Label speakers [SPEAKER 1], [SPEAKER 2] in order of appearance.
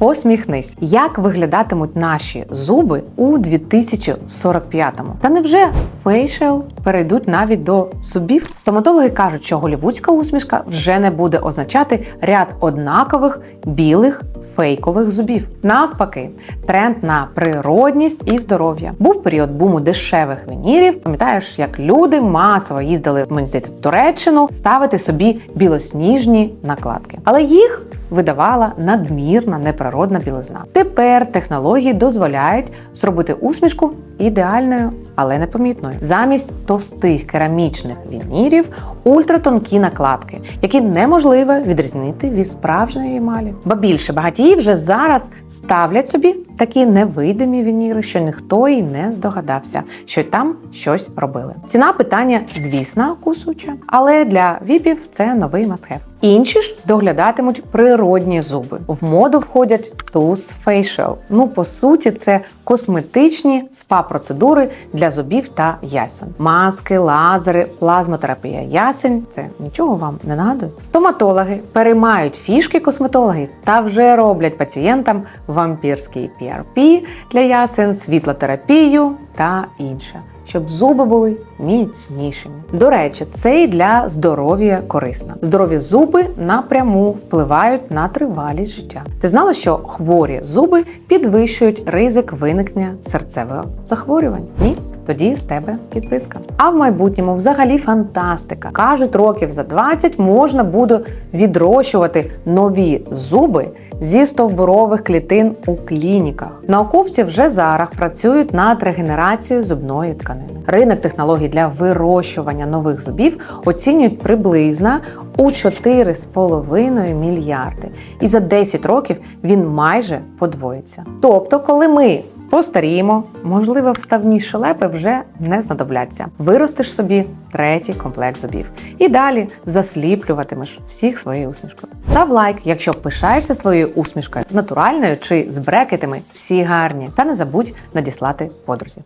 [SPEAKER 1] Посміхнись, як виглядатимуть наші зуби у 2045-му. Та невже фейшел перейдуть навіть до зубів? Стоматологи кажуть, що голівудська усмішка вже не буде означати ряд однакових білих фейкових зубів. Навпаки, тренд на природність і здоров'я. Був період буму дешевих вінірів. Пам'ятаєш, як люди масово їздили, мені здається, в Туреччину ставити собі білосніжні накладки, але їх видавала надмірна неприродна білизна. Тепер технології дозволяють зробити усмішку ідеальною, але непомітною. Замість товстих керамічних вінірів ультратонкі накладки, які неможливо відрізнити від справжньої емалі. Ба більше багатії вже зараз ставлять собі такі невидимі вініри, що ніхто і не здогадався, що й там щось робили. Ціна питання, звісно, кусуча, але для віпів це новий мастхев. Інші ж доглядатимуть природні зуби. В моду входять Tooth Facial. Ну, по суті, це косметичні спа-процедури для зубів та ясен. Маски, лазери, плазмотерапія ясень. Це нічого вам не нагадує. Стоматологи переймають фішки косметологів та вже роблять пацієнтам вампірський PRP для ясен, світлотерапію та інше щоб зуби були міцнішими. До речі, це і для здоров'я корисно. Здорові зуби напряму впливають на тривалість життя. Ти знала, що хворі зуби підвищують ризик виникнення серцевого захворювань? Ні? Тоді з тебе підписка. А в майбутньому взагалі фантастика. Кажуть, років за 20 можна буде відрощувати нові зуби зі стовбурових клітин у клініках. Науковці вже зараз працюють над регенерацією зубної тканини. Ринок технологій для вирощування нових зубів оцінюють приблизно у 4,5 мільярди. І за 10 років він майже подвоїться. Тобто, коли ми Постаріємо, можливо, вставні шелепи вже не знадобляться. Виростиш собі третій комплект зубів. І далі засліплюватимеш всіх своєю усмішкою. Став лайк, якщо пишаєшся своєю усмішкою, натуральною чи з брекетами, всі гарні. Та не забудь надіслати подрузі.